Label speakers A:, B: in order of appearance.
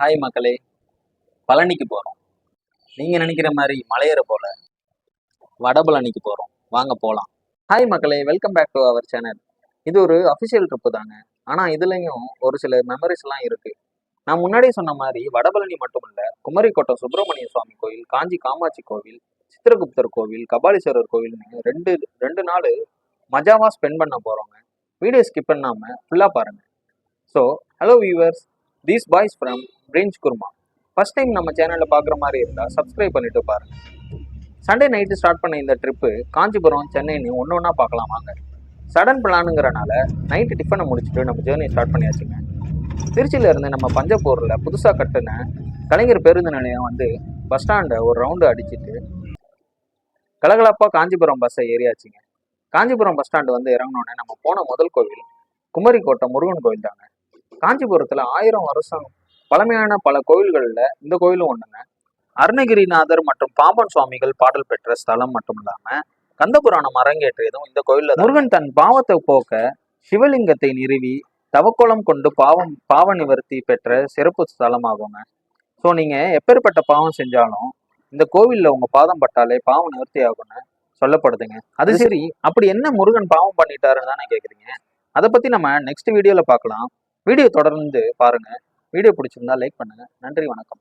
A: Hi மக்களே பழனிக்கு போகிறோம் நீங்கள் நினைக்கிற மாதிரி மலையேற போல வடபழனிக்கு போகிறோம் வாங்க போகலாம் ஹாய் மக்களே welcome back to our channel இது ஒரு அஃபிஷியல் ட்ரிப்பு தாங்க. ஆனால் இதுலேயும் ஒரு சில மெமரிஸ்லாம் இருக்குது நான் முன்னாடி சொன்ன மாதிரி வடபழனி மட்டும் இல்லை குமரிக்கோட்டம் சுப்பிரமணிய சுவாமி கோயில் காஞ்சி காமாட்சி கோவில் சித்திரகுப்தர் கோவில் கபாலீஸ்வரர் கோவில்னு ரெண்டு ரெண்டு நாள் மஜாவாக ஸ்பெண்ட் பண்ண போகிறோங்க வீடியோ ஸ்கிப் பண்ணாமல் ஃபுல்லாக பாருங்கள் so hello viewers these boys from பிரிஞ்ச் kurma first time நம்ம சேனலில் பார்க்குற மாதிரி இருந்தால் சப்ஸ்கிரைப் பண்ணிட்டு பாருங்க. சண்டே நைட்டு ஸ்டார்ட் பண்ண இந்த ட்ரிப்பு காஞ்சிபுரம் சென்னைன்னு ஒன்று ஒன்றா பார்க்கலாம் வாங்க. சடன் பிளானுங்கிறனால நைட்டு டிஃபனை முடிச்சுட்டு நம்ம ஜேர்னி ஸ்டார்ட் பண்ணியாச்சுங்க. திருச்சியில இருந்து நம்ம பஞ்சப்பூரில் புதுசாக கட்டின கலைஞர் பேருந்து நிலையம் வந்து பஸ் ஸ்டாண்டை ஒரு ரவுண்டு அடிச்சிட்டு கலகலப்பாக காஞ்சிபுரம் பஸ்ஸை ஏறியாச்சுங்க. காஞ்சிபுரம் பஸ் ஸ்டாண்டு வந்து இறங்கினோடனே நம்ம போன முதல் கோவில் குமரிக்கோட்டை முருகன் கோவில் தாங்க. காஞ்சிபுரத்துல ஆயிரம் வருஷம் பழமையான பல கோயில்கள்ல இந்த கோயிலும் ஒண்ணுங்க. அருணகிரிநாதர் மற்றும் பாம்பன் சுவாமிகள் பாடல் பெற்ற ஸ்தலம் மட்டும் இல்லாம கந்தபுராணம் அரங்கேற்றியதும் இந்த கோயில்ல. முருகன் தன் பாவத்தை போக்க சிவலிங்கத்தை நிறுவி தவக்கோலம் கொண்டு பாவம் பாவ நிவர்த்தி பெற்ற சிறப்பு ஸ்தலமாகுங்க. ஸோ நீங்க எப்பேற்பட்ட பாவம் செஞ்சாலும் இந்த கோவில்ல உங்க பாதம் பட்டாலே பாவம் நிவர்த்தி ஆகும்னு சொல்லப்படுதுங்க. அது சரி. அப்படி என்ன முருகன் பாவம் பண்ணிட்டாருன்னு தானே கேக்குறீங்க? அதை பத்தி நம்ம நெக்ஸ்ட் வீடியோல பார்க்கலாம் வீடியோ தொடர்ந்து பாருங்கள் வீடியோ பிடிச்சிருந்தா லைக் பண்ணுங்கள் நன்றி வணக்கம்.